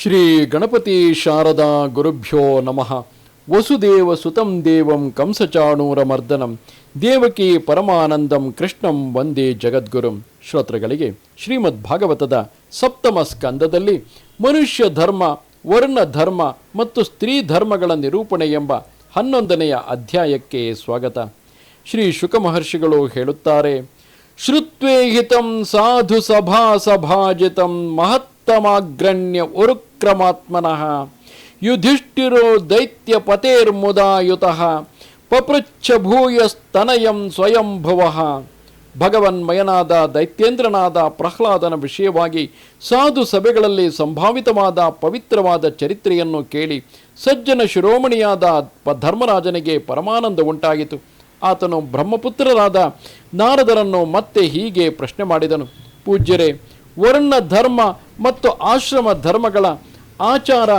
ಶ್ರೀ ಗಣಪತಿ ಶಾರದಾ ಗುರುಭ್ಯೋ ನಮಃ. ವಸುದೇವ ಸುತಂ ದೇವಂ ಕಂಸಚಾಣೂರ ಮರ್ದನಂ. ದೇವಕಿ ಪರಮಾನಂದಂ ಕೃಷ್ಣಂ ವಂದೇ ಜಗದ್ಗುರುಂ. ಶ್ರೋತೃಗಳಿಗೆ ಶ್ರೀಮದ್ ಭಾಗವತದ ಸಪ್ತಮ ಸ್ಕಂದದಲ್ಲಿ ಮನುಷ್ಯ ಧರ್ಮ, ವರ್ಣ ಧರ್ಮ ಮತ್ತು ಸ್ತ್ರೀ ಧರ್ಮಗಳ ನಿರೂಪಣೆ ಎಂಬ ಹನ್ನೊಂದನೆಯ ಅಧ್ಯಾಯಕ್ಕೆ ಸ್ವಾಗತ. ಶ್ರೀ ಶುಕ ಮಹರ್ಷಿಗಳು ಹೇಳುತ್ತಾರೆ, ಶ್ರುತ್ವೇಹಿತಂ ಸಾಧು ಸಭಾ ಸಭಾಜಿತಂ ಮಹತ್ತಮಾಗ್ರಣ್ಯ ಉರುಕ್ರಮಾತ್ಮನಃ ಯುಧಿಷ್ಠಿರೋ ದೈತ್ಯ ಪತೇರ್ಮುದಾಯುತಃ ಪಪೃಚ್ಛ ಸ್ವಯಂಭವಃ. ಭಗವನ್ ಭಗವನ್ಮಯನಾದ ದೈತ್ಯೇಂದ್ರನಾದ ಪ್ರಹ್ಲಾದನ ವಿಷಯವಾಗಿ ಸಾಧು ಸಭೆಗಳಲ್ಲಿ ಸಂಭಾವಿತವಾದ ಪವಿತ್ರವಾದ ಚರಿತ್ರೆಯನ್ನು ಕೇಳಿ ಸಜ್ಜನ ಶಿರೋಮಣಿಯಾದ ಧರ್ಮರಾಜನಿಗೆ ಪರಮಾನಂದ ಉಂಟಾಯಿತು. ಆತನು ಬ್ರಹ್ಮಪುತ್ರರಾದ ನಾರದರನ್ನು ಮತ್ತೆ ಹೀಗೆ ಪ್ರಶ್ನೆ ಮಾಡಿದನು. ಪೂಜ್ಯರೇ ವರ್ಣ ಧರ್ಮ ಮತ್ತು ಆಶ್ರಮ ಧರ್ಮಗಳ ಆಚಾರ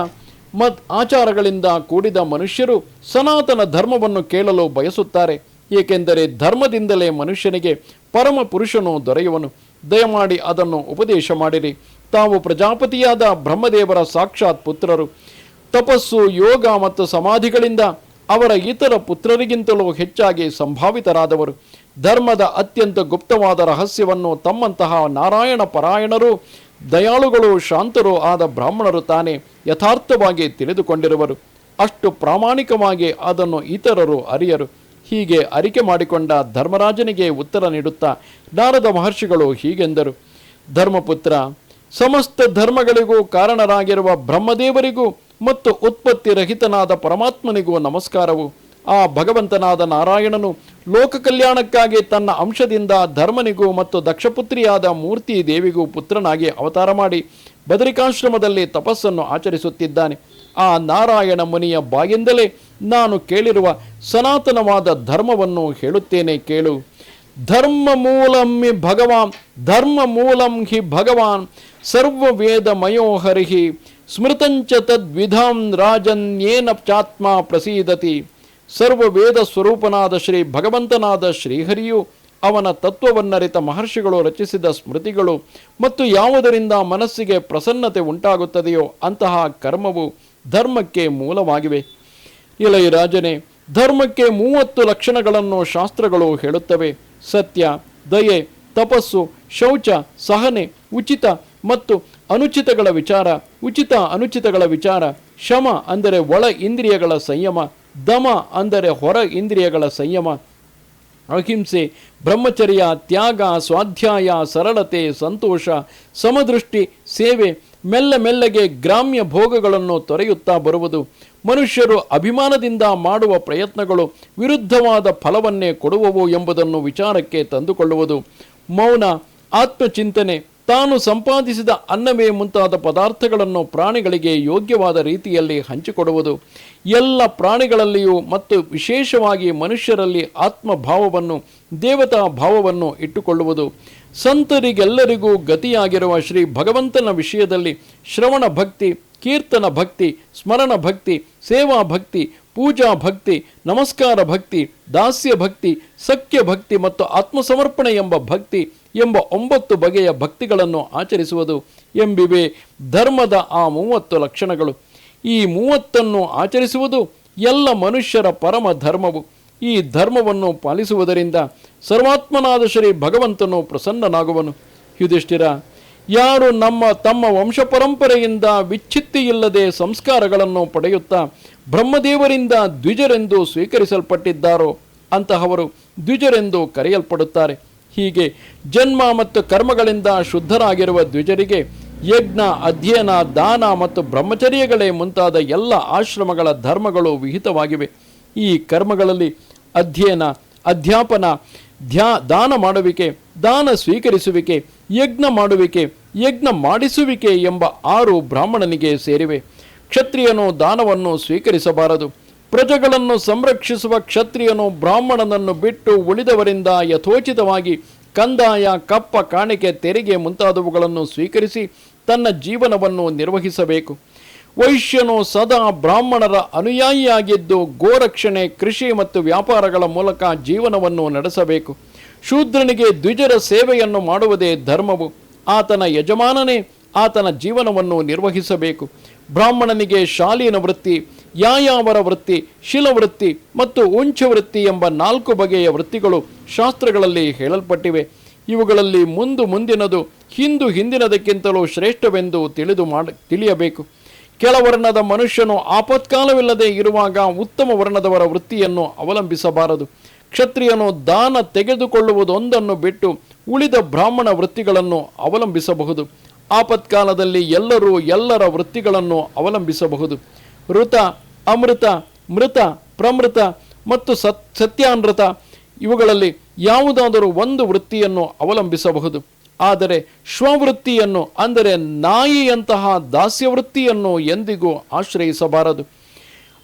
ಮತ್ ಆಚಾರಗಳಿಂದ ಕೂಡಿದ ಮನುಷ್ಯರು ಸನಾತನ ಧರ್ಮವನ್ನು ಕೇಳಲು ಬಯಸುತ್ತಾರೆ. ಏಕೆಂದರೆ ಧರ್ಮದಿಂದಲೇ ಮನುಷ್ಯನಿಗೆ ಪರಮ ಪುರುಷನು ದೊರೆಯುವನು. ದಯಮಾಡಿ ಅದನ್ನು ಉಪದೇಶ ಮಾಡಿರಿ. ತಾವು ಪ್ರಜಾಪತಿಯಾದ ಬ್ರಹ್ಮದೇವರ ಸಾಕ್ಷಾತ್ ಪುತ್ರರು. ತಪಸ್ಸು, ಯೋಗ ಮತ್ತು ಸಮಾಧಿಗಳಿಂದ ಅವರ ಇತರ ಪುತ್ರರಿಗಿಂತಲೂ ಹೆಚ್ಚಾಗಿ ಸಂಭಾವಿತರಾದವರು. ಧರ್ಮದ ಅತ್ಯಂತ ಗುಪ್ತವಾದ ರಹಸ್ಯವನ್ನು ತಮ್ಮಂತಹ ನಾರಾಯಣ ಪರಾಯಣರು, ದಯಾಳುಗಳು, ಶಾಂತರು ಆದ ಬ್ರಾಹ್ಮಣರು ತಾನೇ ಯಥಾರ್ಥವಾಗಿ ತಿಳಿದುಕೊಂಡಿರುವರು. ಅಷ್ಟು ಪ್ರಾಮಾಣಿಕವಾಗಿ ಅದನ್ನು ಇತರರು ಅರಿಯರು. ಹೀಗೆ ಅರಿಕೆ ಮಾಡಿಕೊಂಡ ಧರ್ಮರಾಜನಿಗೆ ಉತ್ತರ ನೀಡುತ್ತಾ ನಾರದ ಮಹರ್ಷಿಗಳು ಹೀಗೆಂದರು. ಧರ್ಮಪುತ್ರ, ಸಮಸ್ತ ಧರ್ಮಗಳಿಗೂ ಕಾರಣರಾಗಿರುವ ಬ್ರಹ್ಮದೇವರಿಗೂ ಮತ್ತು ಉತ್ಪತ್ತಿ ರಹಿತನಾದ ಪರಮಾತ್ಮನಿಗೂ ನಮಸ್ಕಾರವು. ಆ ಭಗವಂತನಾದ ನಾರಾಯಣನು ಲೋಕ ಕಲ್ಯಾಣಕ್ಕಾಗಿ ತನ್ನ ಅಂಶದಿಂದ ಧರ್ಮನಿಗೂ ಮತ್ತು ದಕ್ಷಪುತ್ರಿಯಾದ ಮೂರ್ತಿ ದೇವಿಗೂ ಪುತ್ರನಾಗಿ ಅವತಾರ ಮಾಡಿ ಬದರಿಕಾಶ್ರಮದಲ್ಲಿ ತಪಸ್ಸನ್ನು ಆಚರಿಸುತ್ತಿದ್ದಾನೆ. ಆ ನಾರಾಯಣ ಮುನಿಯ ಬಾಯಿಂದಲೇ ನಾನು ಕೇಳಿರುವ ಸನಾತನವಾದ ಧರ್ಮವನ್ನು ಹೇಳುತ್ತೇನೆ ಕೇಳು. ಧರ್ಮ ಮೂಲಂ ಹಿ ಭಗವಾನ್, ಧರ್ಮ ಮೂಲಂ ಹಿ ಭಗವಾನ್, ಸರ್ವ ವೇದ ಸ್ಮೃತಂಚ ತದ್ವಿಧಾಂ ರಾಜನ್ಯೇನ ಚಾತ್ಮ ಪ್ರಸೀದತಿ. ಸರ್ವ ವೇದ ಸ್ವರೂಪನಾದ ಶ್ರೀ ಭಗವಂತನಾದ ಶ್ರೀಹರಿಯು ಅವನ ತತ್ವವನ್ನರಿತ ಮಹರ್ಷಿಗಳು ರಚಿಸಿದ ಸ್ಮೃತಿಗಳು ಮತ್ತು ಯಾವುದರಿಂದ ಮನಸ್ಸಿಗೆ ಪ್ರಸನ್ನತೆ ಉಂಟಾಗುತ್ತದೆಯೋ ಅಂತಹ ಕರ್ಮವು ಧರ್ಮಕ್ಕೆ ಮೂಲವಾಗಿವೆ. ರಾಜನೇ ಧರ್ಮಕ್ಕೆ ಮೂವತ್ತು ಲಕ್ಷಣಗಳನ್ನು ಶಾಸ್ತ್ರಗಳು ಹೇಳುತ್ತವೆ. ಸತ್ಯ, ದಯೆ, ತಪಸ್ಸು, ಶೌಚ, ಸಹನೆ, ಉಚಿತ ಮತ್ತು ಅನುಚಿತಗಳ ವಿಚಾರ, ಉಚಿತ ಅನುಚಿತಗಳ ವಿಚಾರ, ಶಮ ಅಂದರೆ ಒಳ ಇಂದ್ರಿಯಗಳ ಸಂಯಮ ದಮ ಅಂದರೆ ಹೊರ ಇಂದ್ರಿಯಗಳ ಸಂಯಮ. ಅಹಿಂಸೆ, ಬ್ರಹ್ಮಚರ್ಯ, ತ್ಯಾಗ, ಸ್ವಾಧ್ಯಾಯ, ಸರಳತೆ, ಸಂತೋಷ, ಸಮದೃಷ್ಟಿ, ಸೇವೆ ಮೆಲ್ಲ ಮೆಲ್ಲಗೆ ಗ್ರಾಮ್ಯ ಭೋಗಗಳನ್ನು ತೊರೆಯುತ್ತಾ ಬರುವುದು. ಮನುಷ್ಯರು ಅಭಿಮಾನದಿಂದ ಮಾಡುವ ಪ್ರಯತ್ನಗಳು ವಿರುದ್ಧವಾದ ಫಲವನ್ನೇ ಕೊಡುವವು ಎಂಬುದನ್ನು ವಿಚಾರಕ್ಕೆ ತಂದುಕೊಳ್ಳುವುದು. ಮೌನ, ಆತ್ಮಚಿಂತನೆ ತಾನು ಸಂಪಾದಿಸಿದ ಅನ್ನವೇ ಮುಂತಾದ ಪದಾರ್ಥಗಳನ್ನು ಪ್ರಾಣಿಗಳಿಗೆ ಯೋಗ್ಯವಾದ ರೀತಿಯಲ್ಲಿ ಹಂಚಿಕೊಡುವುದು. ಎಲ್ಲ ಪ್ರಾಣಿಗಳಲ್ಲಿಯೂ ಮತ್ತು ವಿಶೇಷವಾಗಿ ಮನುಷ್ಯರಲ್ಲಿ ಆತ್ಮಭಾವವನ್ನು, ದೇವತಾ ಭಾವವನ್ನು ಇಟ್ಟುಕೊಳ್ಳುವುದು. ಸಂತರಿಗೆಲ್ಲರಿಗೂ ಗತಿಯಾಗಿರುವ ಶ್ರೀ ಭಗವಂತನ ವಿಷಯದಲ್ಲಿ ಶ್ರವಣ ಭಕ್ತಿ, ಕೀರ್ತನ ಭಕ್ತಿ, ಸ್ಮರಣ ಭಕ್ತಿ, ಸೇವಾ ಭಕ್ತಿ, ಪೂಜಾ ಭಕ್ತಿ, ನಮಸ್ಕಾರ ಭಕ್ತಿ, ದಾಸ್ಯ ಭಕ್ತಿ, ಸಖ್ಯ ಭಕ್ತಿ ಮತ್ತು ಆತ್ಮಸಮರ್ಪಣೆ ಎಂಬ ಭಕ್ತಿ ಎಂಬ ಒಂಬತ್ತು ಬಗೆಯ ಭಕ್ತಿಗಳನ್ನು ಆಚರಿಸುವುದು ಎಂಬಿವೆ ಧರ್ಮದ ಆ ಮೂವತ್ತು ಲಕ್ಷಣಗಳು. ಈ ಮೂವತ್ತನ್ನು ಆಚರಿಸುವುದು ಎಲ್ಲ ಮನುಷ್ಯರ ಪರಮ ಧರ್ಮವು. ಈ ಧರ್ಮವನ್ನು ಪಾಲಿಸುವುದರಿಂದ ಸರ್ವಾತ್ಮನಾದ ಶ್ರೀ ಭಗವಂತನು ಪ್ರಸನ್ನನಾಗುವನು. ಯುಧಿಷ್ಠಿರ, ಯಾರು ನಮ್ಮ ತಮ್ಮ ವಂಶ ಪರಂಪರೆಯಿಂದ ವಿಚ್ಛಿತ್ತಿಯಿಲ್ಲದೆ ಸಂಸ್ಕಾರಗಳನ್ನು ಪಡೆಯುತ್ತಾ ಬ್ರಹ್ಮದೇವರಿಂದ ದ್ವಿಜರೆಂದು ಸ್ವೀಕರಿಸಲ್ಪಟ್ಟಿದ್ದಾರೋ ಅಂತಹವರು ದ್ವಿಜರೆಂದು ಕರೆಯಲ್ಪಡುತ್ತಾರೆ. ಹೀಗೆ ಜನ್ಮ ಮತ್ತು ಕರ್ಮಗಳಿಂದ ಶುದ್ಧರಾಗಿರುವ ದ್ವಿಜರಿಗೆ ಯಜ್ಞ, ಅಧ್ಯಯನ, ದಾನ ಮತ್ತು ಬ್ರಹ್ಮಚರ್ಯಗಳೇ ಮುಂತಾದ ಎಲ್ಲ ಆಶ್ರಮಗಳ ಧರ್ಮಗಳು ವಿಹಿತವಾಗಿವೆ. ಈ ಕರ್ಮಗಳಲ್ಲಿ ಅಧ್ಯಯನ, ಅಧ್ಯಾಪನ, ಧ್ಯಾ, ದಾನ ಮಾಡುವಿಕೆ, ದಾನ ಸ್ವೀಕರಿಸುವಿಕೆ, ಯಜ್ಞ ಮಾಡುವಿಕೆ, ಯಜ್ಞ ಮಾಡಿಸುವಿಕೆ ಎಂಬ ಆರು ಬ್ರಾಹ್ಮಣನಿಗೆ ಸೇರಿವೆ. ಕ್ಷತ್ರಿಯನು ದಾನವನ್ನು ಸ್ವೀಕರಿಸಬಾರದು. ಪ್ರಜೆಗಳನ್ನು ಸಂರಕ್ಷಿಸುವ ಕ್ಷತ್ರಿಯನು ಬ್ರಾಹ್ಮಣನನ್ನು ಬಿಟ್ಟು ಉಳಿದವರಿಂದ ಯಥೋಚಿತವಾಗಿ ಕಂದಾಯ, ಕಪ್ಪ, ಕಾಣಿಕೆ, ತೆರಿಗೆ ಮುಂತಾದವುಗಳನ್ನು ಸ್ವೀಕರಿಸಿ ತನ್ನ ಜೀವನವನ್ನು ನಿರ್ವಹಿಸಬೇಕು. ವೈಶ್ಯನು ಸದಾ ಬ್ರಾಹ್ಮಣರ ಅನುಯಾಯಿಯಾಗಿದ್ದು ಗೋರಕ್ಷಣೆ, ಕೃಷಿ ಮತ್ತು ವ್ಯಾಪಾರಗಳ ಮೂಲಕ ಜೀವನವನ್ನು ನಡೆಸಬೇಕು. ಶೂದ್ರನಿಗೆ ದ್ವಿಜರ ಸೇವೆಯನ್ನು ಮಾಡುವುದೇ ಧರ್ಮವು. ಆತನ ಯಜಮಾನನೇ ಆತನ ಜೀವನವನ್ನು ನಿರ್ವಹಿಸಬೇಕು. ಬ್ರಾಹ್ಮಣನಿಗೆ ಶಾಲೀನ ವೃತ್ತಿ, ಯಾಯಾವರ ವೃತ್ತಿ, ಶಿಲವೃತ್ತಿ ಮತ್ತು ಉಂಚ ವೃತ್ತಿ ಎಂಬ ನಾಲ್ಕು ಬಗೆಯ ವೃತ್ತಿಗಳು ಶಾಸ್ತ್ರಗಳಲ್ಲಿ ಹೇಳಲ್ಪಟ್ಟಿವೆ. ಇವುಗಳಲ್ಲಿ ಮುಂದು ಮುಂದಿನದು ಹಿಂದು ಹಿಂದಿನದಕ್ಕಿಂತಲೂ ಶ್ರೇಷ್ಠವೆಂದು ತಿಳಿದು ಮಾಡ, ತಿಳಿಯಬೇಕು. ಕೆಳವರ್ಣದ ಮನುಷ್ಯನು ಆಪತ್ಕಾಲವಿಲ್ಲದೆ ಇರುವಾಗ ಉತ್ತಮ ವರ್ಣದವರ ವೃತ್ತಿಯನ್ನು ಅವಲಂಬಿಸಬಾರದು. ಕ್ಷತ್ರಿಯನು ದಾನ ತೆಗೆದುಕೊಳ್ಳುವುದೊಂದನ್ನು ಬಿಟ್ಟು ಉಳಿದ ಬ್ರಾಹ್ಮಣ ವೃತ್ತಿಗಳನ್ನು ಅವಲಂಬಿಸಬಹುದು. ಆಪತ್ಕಾಲದಲ್ಲಿ ಎಲ್ಲರೂ ಎಲ್ಲರ ವೃತ್ತಿಗಳನ್ನು ಅವಲಂಬಿಸಬಹುದು. ಋತ ಅಮೃತ, ಮೃತ, ಪ್ರಮೃತ ಮತ್ತು ಸತ್ ಸತ್ಯಾನೃತ ಇವುಗಳಲ್ಲಿ ಯಾವುದಾದರೂ ಒಂದು ವೃತ್ತಿಯನ್ನು ಅವಲಂಬಿಸಬಹುದು. ಆದರೆ ಶ್ವವೃತ್ತಿಯನ್ನು ಅಂದರೆ ನಾಯಿಯಂತಹ ದಾಸ್ಯವೃತ್ತಿಯನ್ನು ಎಂದಿಗೂ ಆಶ್ರಯಿಸಬಾರದು.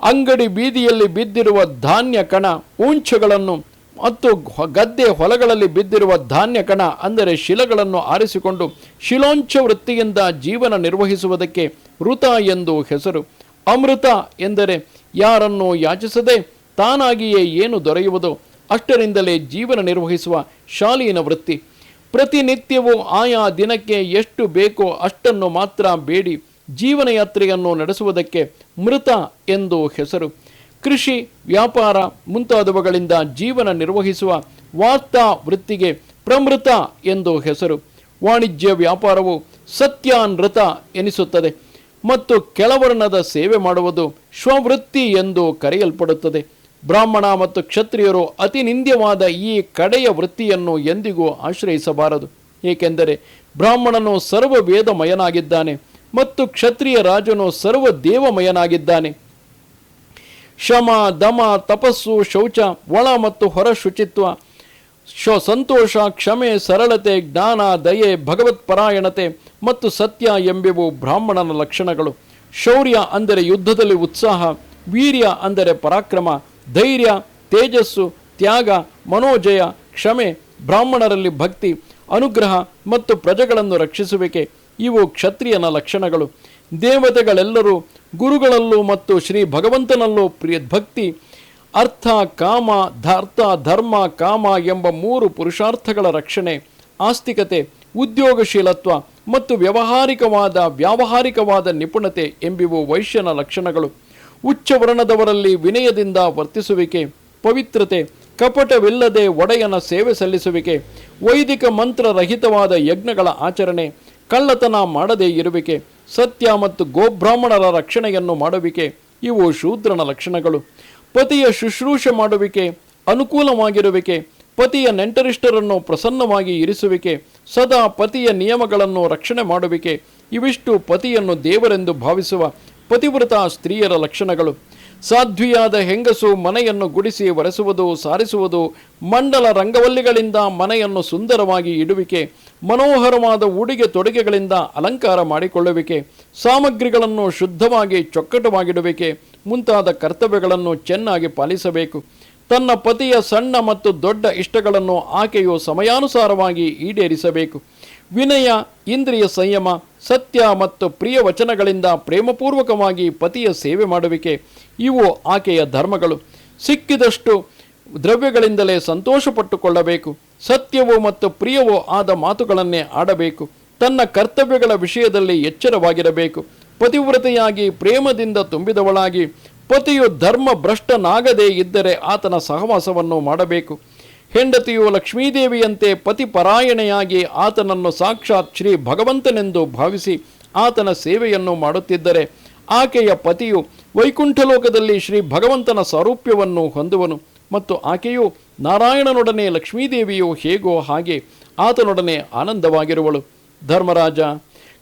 ಅಂಗಡಿ ಬೀದಿಯಲ್ಲಿ ಬಿದ್ದಿರುವ ಧಾನ್ಯ ಕಣ ಉಂಚಗಳನ್ನು ಮತ್ತು ಗದ್ದೆ ಹೊಲಗಳಲ್ಲಿ ಬಿದ್ದಿರುವ ಧಾನ್ಯ ಕಣ ಅಂದರೆ ಶಿಲಗಳನ್ನು ಆರಿಸಿಕೊಂಡು ಶಿಲೋಂಚ ವೃತ್ತಿಯಿಂದ ಜೀವನ ನಿರ್ವಹಿಸುವುದಕ್ಕೆ ಋತ ಎಂದು ಹೆಸರು. ಅಮೃತ ಎಂದರೆ ಯಾರನ್ನು ಯಾಚಿಸದೆ ತಾನಾಗಿಯೇ ಏನು ದೊರೆಯುವುದೋ? ಅಷ್ಟರಿಂದಲೇ ಜೀವನ ನಿರ್ವಹಿಸುವ ಶಾಲೀನ ವೃತ್ತಿ. ಪ್ರತಿನಿತ್ಯವೂ ಆಯಾ ದಿನಕ್ಕೆ ಎಷ್ಟು ಬೇಕೋ ಅಷ್ಟನ್ನು ಮಾತ್ರ ಬೇಡಿ. ಜೀವನಯಾತ್ರೆಯನ್ನು ನಡೆಸುವುದಕ್ಕೆ ಮೃತ ಎಂದು ಹೆಸರು. ಕೃಷಿ, ವ್ಯಾಪಾರ ಮುಂತಾದವುಗಳಿಂದ ಜೀವನ ನಿರ್ವಹಿಸುವ ವಾರ್ತಾ ವೃತ್ತಿಗೆ ಪ್ರಮೃತ ಎಂದು ಹೆಸರು. ವಾಣಿಜ್ಯ ವ್ಯಾಪಾರವು ಸತ್ಯಾನೃತ ಎನಿಸುತ್ತದೆ ಮತ್ತು ಕೆಳವರ್ಣದ ಸೇವೆ ಮಾಡುವುದು ಸ್ವವೃತ್ತಿ ಎಂದು ಕರೆಯಲ್ಪಡುತ್ತದೆ. ಬ್ರಾಹ್ಮಣ ಮತ್ತು ಕ್ಷತ್ರಿಯರು ಅತಿ ನಿಂದ್ಯವಾದ ಈ ಕಡೆಯ ವೃತ್ತಿಯನ್ನು ಎಂದಿಗೂ ಆಶ್ರಯಿಸಬಾರದು. ಏಕೆಂದರೆ ಬ್ರಾಹ್ಮಣನು ಸರ್ವ ವೇದಮಯನಾಗಿದ್ದಾನೆ ಮತ್ತು ಕ್ಷತ್ರಿಯ ರಾಜನು ಸರ್ವ ದೇವಮಯನಾಗಿದ್ದಾನೆ ಶಮ, ದಮ, ತಪಸ್ಸು, ಶೌಚ, ಒಳ ಮತ್ತು ಹೊರ ಶುಚಿತ್ವ. ಶ, ಸಂತೋಷ, ಕ್ಷಮೆ, ಸರಳತೆ, ಜ್ಞಾನ, ದಯೆ ಭಗವತ್ಪರಾಯಣತೆ ಮತ್ತು ಸತ್ಯ ಎಂಬಿವು ಬ್ರಾಹ್ಮಣನ ಲಕ್ಷಣಗಳು. ಶೌರ್ಯ ಅಂದರೆ ಯುದ್ಧದಲ್ಲಿ ಉತ್ಸಾಹ, ವೀರ್ಯ ಅಂದರೆ ಪರಾಕ್ರಮ, ಧೈರ್ಯ, ತೇಜಸ್ಸು, ತ್ಯಾಗ, ಮನೋಜಯ, ಕ್ಷಮೆ, ಬ್ರಾಹ್ಮಣರಲ್ಲಿ ಭಕ್ತಿ, ಅನುಗ್ರಹ ಮತ್ತು ಪ್ರಜೆಗಳನ್ನು ರಕ್ಷಿಸುವಿಕೆ. ಇವು ಕ್ಷತ್ರಿಯನ ಲಕ್ಷಣಗಳು. ದೇವತೆಗಳೆಲ್ಲರೂ ಗುರುಗಳಲ್ಲೂ ಮತ್ತು ಶ್ರೀ ಭಗವಂತನಲ್ಲೂ ಪ್ರಿಯ ಭಕ್ತಿ ಅರ್ಥ, ಕಾಮ, ಧಾರ್ಥ, ಧರ್ಮ, ಕಾಮ ಎಂಬ ಮೂರು ಪುರುಷಾರ್ಥಗಳ ರಕ್ಷಣೆ, ಆಸ್ತಿಕತೆ, ಉದ್ಯೋಗಶೀಲತ್ವ ಮತ್ತು ವ್ಯಾವಹಾರಿಕವಾದ ವ್ಯಾವಹಾರಿಕವಾದ ನಿಪುಣತೆ ಎಂಬಿವು ವೈಶ್ಯನ ಲಕ್ಷಣಗಳು. ಉಚ್ಚವರ್ಣದವರಲ್ಲಿ ವಿನಯದಿಂದ ವರ್ತಿಸುವಿಕೆ, ಪವಿತ್ರತೆ, ಕಪಟವಿಲ್ಲದೆ ಒಡೆಯನ ಸೇವೆ ಸಲ್ಲಿಸುವಿಕೆ, ವೈದಿಕ ಮಂತ್ರರಹಿತವಾದ ಯಜ್ಞಗಳ ಆಚರಣೆ, ಕಳ್ಳತನ ಮಾಡದೇ ಇರುವಿಕೆ ಸತ್ಯ ಮತ್ತು ಗೋಬ್ರಾಹ್ಮಣರ ರಕ್ಷಣೆಯನ್ನು ಮಾಡುವಿಕೆ, ಇವು ಶೂದ್ರನ ಲಕ್ಷಣಗಳು. ಪತಿಯ ಶುಶ್ರೂಷೆ ಮಾಡುವಿಕೆ, ಅನುಕೂಲವಾಗಿರುವಿಕೆ, ಪತಿಯ ನೆಂಟರಿಷ್ಟರನ್ನು ಪ್ರಸನ್ನವಾಗಿ ಇರಿಸುವಿಕೆ, ಸದಾ ಪತಿಯ ನಿಯಮಗಳನ್ನು ರಕ್ಷಣೆ ಮಾಡುವಿಕೆ, ಇವಿಷ್ಟು ಪತಿಯನ್ನು ದೇವರೆಂದು ಭಾವಿಸುವ ಪತಿವ್ರತ ಸ್ತ್ರೀಯರ ಲಕ್ಷಣಗಳು. ಸಾಧ್ವಿಯಾದ ಹೆಂಗಸು ಮನೆಯನ್ನು ಗುಡಿಸಿ ಒರೆಸುವುದು, ಸಾರಿಸುವುದು, ಮಂಡಲ ರಂಗವಲ್ಲಿಗಳಿಂದ ಮನೆಯನ್ನು ಸುಂದರವಾಗಿ ಇಡುವಿಕೆ, ಮನೋಹರವಾದ ಉಡುಗೆ ತೊಡುಗೆಗಳಿಂದ ಅಲಂಕಾರ ಮಾಡಿಕೊಳ್ಳುವಿಕೆ, ಸಾಮಗ್ರಿಗಳನ್ನು ಶುದ್ಧವಾಗಿ ಚೊಕ್ಕಟವಾಗಿಡುವಿಕೆ ಮುಂತಾದ ಕರ್ತವ್ಯಗಳನ್ನು ಚೆನ್ನಾಗಿ ಪಾಲಿಸಬೇಕು. ತನ್ನ ಪತಿಯ ಸಣ್ಣ ಮತ್ತು ದೊಡ್ಡ ಇಷ್ಟಗಳನ್ನು ಆಕೆಯು ಸಮಯಾನುಸಾರವಾಗಿ ಈಡೇರಿಸಬೇಕು. ವಿನಯ, ಇಂದ್ರಿಯ ಸಂಯಮ, ಸತ್ಯ ಮತ್ತು ಪ್ರಿಯ ವಚನಗಳಿಂದ ಪ್ರೇಮಪೂರ್ವಕವಾಗಿ ಪತಿಯ ಸೇವೆ ಮಾಡುವಿಕೆ ಇವು ಆಕೆಯ ಧರ್ಮಗಳು. ಸಿಕ್ಕಿದಷ್ಟು ದ್ರವ್ಯಗಳಿಂದಲೇ ಸಂತೋಷಪಟ್ಟುಕೊಳ್ಳಬೇಕು. ಸತ್ಯವೋ ಮತ್ತು ಪ್ರಿಯವೋ ಆದ ಮಾತುಗಳನ್ನೇ ಆಡಬೇಕು. ತನ್ನ ಕರ್ತವ್ಯಗಳ ವಿಷಯದಲ್ಲಿ ಎಚ್ಚರವಾಗಿರಬೇಕು. ಪತಿವ್ರತೆಯಾಗಿ ಪ್ರೇಮದಿಂದ ತುಂಬಿದವಳಾಗಿ, ಪತಿಯು ಧರ್ಮ ಭ್ರಷ್ಟನಾಗದೇ ಇದ್ದರೆ ಆತನ ಸಹವಾಸವನ್ನು ಮಾಡಬೇಕು. ಹೆಂಡತಿಯು ಲಕ್ಷ್ಮೀದೇವಿಯಂತೆ ಪತಿಪರಾಯಣೆಯಾಗಿ ಆತನನ್ನು ಸಾಕ್ಷಾತ್ ಶ್ರೀ ಭಗವಂತನೆಂದು ಭಾವಿಸಿ ಆತನ ಸೇವೆಯನ್ನು ಮಾಡುತ್ತಿದ್ದರೆ ಆಕೆಯ ಪತಿಯು ವೈಕುಂಠಲೋಕದಲ್ಲಿ ಶ್ರೀ ಭಗವಂತನ ಸ್ವರೂಪ್ಯವನ್ನು ಹೊಂದುವನು ಮತ್ತು ಆಕೆಯು ನಾರಾಯಣನೊಡನೆ ಲಕ್ಷ್ಮೀದೇವಿಯು ಹೇಗೋ ಹಾಗೆ ಆತನೊಡನೆ ಆನಂದವಾಗಿರುವಳು. ಧರ್ಮರಾಜ,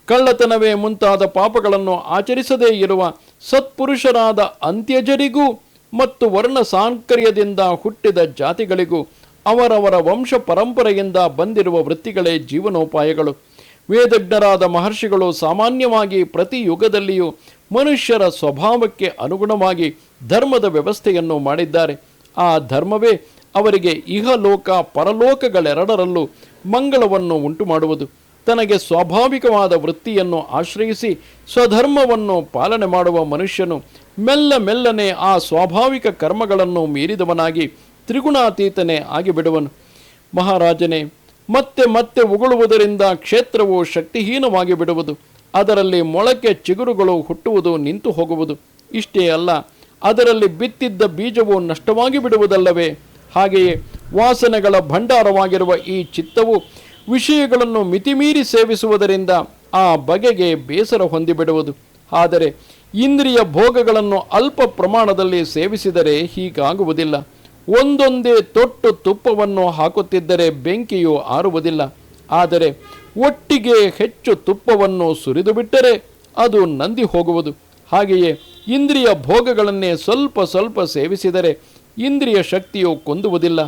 ಕಳ್ಳತನವೇ ಮುಂತಾದ ಪಾಪಗಳನ್ನು ಆಚರಿಸದೇ ಇರುವ ಸತ್ಪುರುಷರಾದ ಅಂತ್ಯಜರಿಗೂ ಮತ್ತು ವರ್ಣ ಸಾಂಕರ್ಯದಿಂದ ಹುಟ್ಟಿದ ಜಾತಿಗಳಿಗೂ ಅವರವರ ವಂಶ ಪರಂಪರೆಯಿಂದ ಬಂದಿರುವ ವೃತ್ತಿಗಳೇ ಜೀವನೋಪಾಯಗಳು. ವೇದಜ್ಞರಾದ ಮಹರ್ಷಿಗಳು ಸಾಮಾನ್ಯವಾಗಿ ಪ್ರತಿ ಯುಗದಲ್ಲಿಯೂ ಮನುಷ್ಯರ ಸ್ವಭಾವಕ್ಕೆ ಅನುಗುಣವಾಗಿ ಧರ್ಮದ ವ್ಯವಸ್ಥೆಯನ್ನು ಮಾಡಿದ್ದಾರೆ. ಆ ಧರ್ಮವೇ ಅವರಿಗೆ ಇಹಲೋಕ, ಪರಲೋಕಗಳೆರಡರಲ್ಲೂ ಮಂಗಳವನ್ನು ಉಂಟು ಮಾಡುವುದು ತನಗೆ ಸ್ವಾಭಾವಿಕವಾದ ವೃತ್ತಿಯನ್ನು ಆಶ್ರಯಿಸಿ ಸ್ವಧರ್ಮವನ್ನು ಪಾಲನೆ ಮಾಡುವ ಮನುಷ್ಯನು ಮೆಲ್ಲ ಮೆಲ್ಲನೆ ಆ ಸ್ವಾಭಾವಿಕ ಕರ್ಮಗಳನ್ನು ಮೀರಿದವನಾಗಿ ತ್ರಿಗುಣಾತೀತನೇ ಆಗಿಬಿಡುವನು. ಮಹಾರಾಜನೇ, ಮತ್ತೆ ಮತ್ತೆ ಉಗುಳುವುದರಿಂದ ಕ್ಷೇತ್ರವು ಶಕ್ತಿಹೀನವಾಗಿ ಬಿಡುವುದು ಅದರಲ್ಲಿ ಮೊಳಕೆ ಚಿಗುರುಗಳು ಹುಟ್ಟುವುದು ನಿಂತು ಹೋಗುವುದು. ಇಷ್ಟೇ ಅಲ್ಲ, ಅದರಲ್ಲಿ ಬಿತ್ತಿದ್ದ ಬೀಜವು ನಷ್ಟವಾಗಿ ಬಿಡುವುದಲ್ಲವೇ? ಹಾಗೆಯೇ ವಾಸನೆಗಳ ಭಂಡಾರವಾಗಿರುವ ಈ ಚಿತ್ತವು ವಿಷಯಗಳನ್ನು ಮಿತಿಮೀರಿ ಸೇವಿಸುವುದರಿಂದ ಆ ಬಗೆಗೆ ಬೇಸರ ಹೊಂದಿಬಿಡುವುದು. ಆದರೆ ಇಂದ್ರಿಯ ಭೋಗಗಳನ್ನು ಅಲ್ಪ ಪ್ರಮಾಣದಲ್ಲಿ ಸೇವಿಸಿದರೆ ಹೀಗಾಗುವುದಿಲ್ಲ. ಒಂದೊಂದೇ ತೊಟ್ಟು ತುಪ್ಪವನ್ನು ಹಾಕುತ್ತಿದ್ದರೆ ಬೆಂಕಿಯು ಆರುವುದಿಲ್ಲ. ಆದರೆ ಒಟ್ಟಿಗೆ ಹೆಚ್ಚು ತುಪ್ಪವನ್ನು ಸುರಿದು ಬಿಟ್ಟರೆ ಅದು ನಂದಿ ಹೋಗುವುದು. ಹಾಗೆಯೇ ಇಂದ್ರಿಯ ಭೋಗಗಳನ್ನೇ ಸ್ವಲ್ಪ ಸ್ವಲ್ಪ ಸೇವಿಸಿದರೆ ಇಂದ್ರಿಯ ಶಕ್ತಿಯು ಕುಂದುವುದಿಲ್ಲ.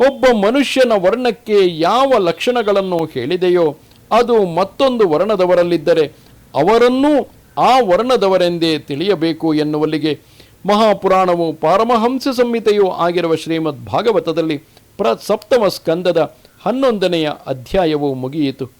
ಒಬ್ಬ ಮನುಷ್ಯನ ವರ್ಣಕ್ಕೆ ಯಾವ ಲಕ್ಷಣಗಳನ್ನು ಹೇಳಿದೆಯೋ ಅದು ಮತ್ತೊಂದು ವರ್ಣದವರಲ್ಲಿದ್ದರೆ ಅವರನ್ನೂ ಆ ವರ್ಣದವರೆಂದೇ ತಿಳಿಯಬೇಕು ಎನ್ನುವಲ್ಲಿಗೆ ಮಹಾಪುರಾಣವು ಪಾರಮಹಂಸ ಸಂಹಿತೆಯೂ ಆಗಿರುವ ಶ್ರೀಮದ್ ಭಾಗವತದಲ್ಲಿ ಪ್ರ ಸಪ್ತಮ ಸ್ಕಂದದ ಹನ್ನೊಂದನೆಯ ಅಧ್ಯಾಯವು ಮುಗಿಯಿತು.